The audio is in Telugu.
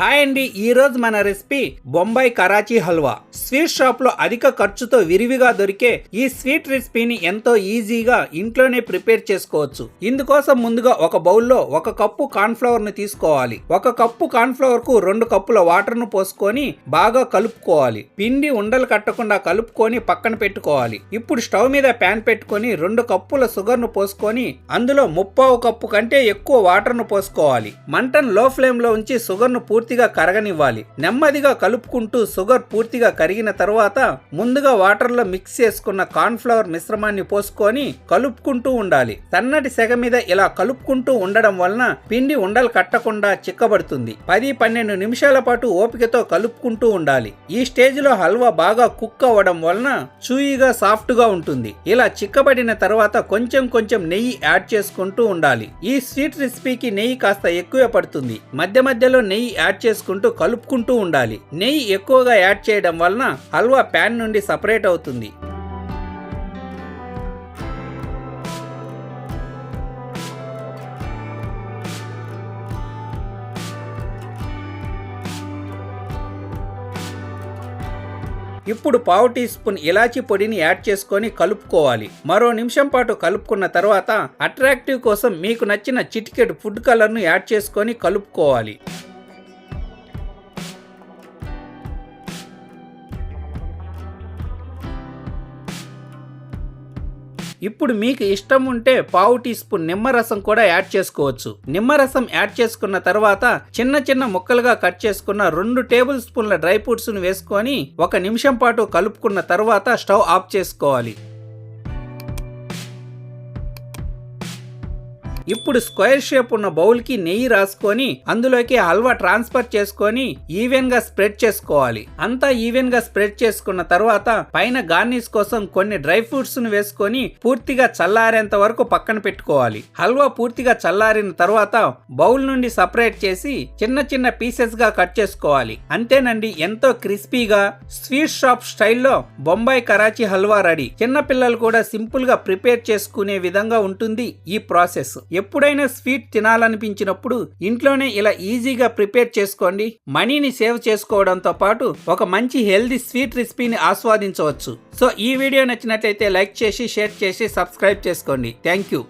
హాయ్ అండి ఈ రోజు మన రెసిపీ బొంబాయి కరాచీ హల్వా. స్వీట్ షాప్లో అధిక ఖర్చుతో విరివిగా దొరికే ఈ స్వీట్ రెసిపీని ఎంతో ఈజీగా ఇంట్లోనే ప్రిపేర్ చేసుకోవచ్చు. ఇందుకోసం ముందుగా ఒక బౌల్లో ఒక కప్పు కార్న్ తీసుకోవాలి. ఒక కప్పు కార్న్ఫ్లవర్కు రెండు కప్పుల వాటర్ను పోసుకొని బాగా కలుపుకోవాలి. పిండి ఉండలు కట్టకుండా కలుపుకొని పక్కన పెట్టుకోవాలి. ఇప్పుడు స్టవ్ మీద ప్యాన్ పెట్టుకొని రెండు కప్పుల షుగర్ను పోసుకొని అందులో ముప్పావు కప్పు కంటే ఎక్కువ వాటర్ను పోసుకోవాలి. మంటను లో ఫ్లేమ్లో ఉంచి షుగర్ను పూర్తిగా కరగనివ్వాలి. నెమ్మదిగా కలుపుకుంటూ షుగర్ పూర్తిగా కరిగిన తర్వాత ముందుగా వాటర్లో మిక్స్ చేసుకున్న కార్న్ఫ్లవర్ మిశ్రమాన్ని పోసుకొని కలుపుకుంటూ ఉండాలి. సన్నటి సెగ మీద ఇలా కలుపుకుంటూ ఉండడం వలన పిండి ఉండలు కట్టకుండా చిక్కబడుతుంది. పది పన్నెండు నిమిషాల పాటు ఓపికతో కలుపుకుంటూ ఉండాలి. ఈ స్టేజ్లో హల్వా బాగా కుక్ అవ్వడం వలన చూయిగా సాఫ్ట్గా ఉంటుంది. ఇలా చిక్కబడిన తర్వాత కొంచెం కొంచెం నెయ్యి యాడ్ చేసుకుంటూ ఉండాలి. ఈ స్వీట్ రెసిపీకి నెయ్యి కాస్త ఎక్కువ పడుతుంది. మధ్య మధ్యలో నెయ్యి యాడ్ యాడ్ చేసుకుంటూ కలుపుకుంటూ ఉండాలి. నెయ్యి ఎక్కువగా యాడ్ చేయడం వలన హల్వా ప్యాన్ నుండి సపరేట్ అవుతుంది. ఇప్పుడు పావు టీ స్పూన్ ఇలాచీ పొడిని యాడ్ చేసుకొని కలుపుకోవాలి. మరో నిమిషం పాటు కలుపుకున్న తర్వాత అట్రాక్టివ్ కోసం మీకు నచ్చిన చిటికెట్ ఫుడ్ కలర్ను యాడ్ చేసుకొని కలుపుకోవాలి. ఇప్పుడు మీకు ఇష్టం ఉంటే పావు టీ స్పూన్ నిమ్మరసం కూడా యాడ్ చేసుకోవచ్చు. నిమ్మరసం యాడ్ చేసుకున్న తర్వాత చిన్న చిన్న ముక్కలుగా కట్ చేసుకున్న రెండు టేబుల్ స్పూన్ల డ్రై ఫ్రూట్స్ను వేసుకొని ఒక నిమిషం పాటు కలుపుకున్న తర్వాత స్టవ్ ఆఫ్ చేసుకోవాలి. ఇప్పుడు స్క్వేర్ షేప్ ఉన్న బౌల్కి నెయ్యి రాసుకొని అందులోకి హల్వా ట్రాన్స్ఫర్ చేసుకొని ఈవెన్గా స్ప్రెడ్ చేసుకోవాలి. అంతా ఈవెన్గా స్ప్రెడ్ చేసుకున్న తర్వాత పైన గార్నిష్ కోసం కొన్ని డ్రై ఫ్రూట్స్ను వేసుకొని పూర్తిగా చల్లారేంత వరకు పక్కన పెట్టుకోవాలి. హల్వా పూర్తిగా చల్లారిన తర్వాత బౌల్ నుండి సపరేట్ చేసి చిన్న చిన్న పీసెస్గా కట్ చేసుకోవాలి. అంతేనండి ఎంతో క్రిస్పీగా స్వీట్ షాప్ స్టైల్లో బొంబాయి కరాచీ హల్వా రెడీ. చిన్న పిల్లలు కూడా సింపుల్గా ప్రిపేర్ చేసుకునే విధంగా ఉంటుంది ఈ ప్రాసెస్. ఎప్పుడైనా స్వీట్ తినాలనిపించినప్పుడు ఇంట్లోనే ఇలా ఈజీగా ప్రిపేర్ చేసుకోండి. మనీని సేవ్ చేసుకోవడంతో పాటు ఒక మంచి హెల్దీ స్వీట్ రెసిపీని ఆస్వాదించవచ్చు. సో ఈ వీడియో నచ్చినట్లయితే లైక్ చేసి షేర్ చేసి సబ్స్క్రైబ్ చేసుకోండి. Thank you.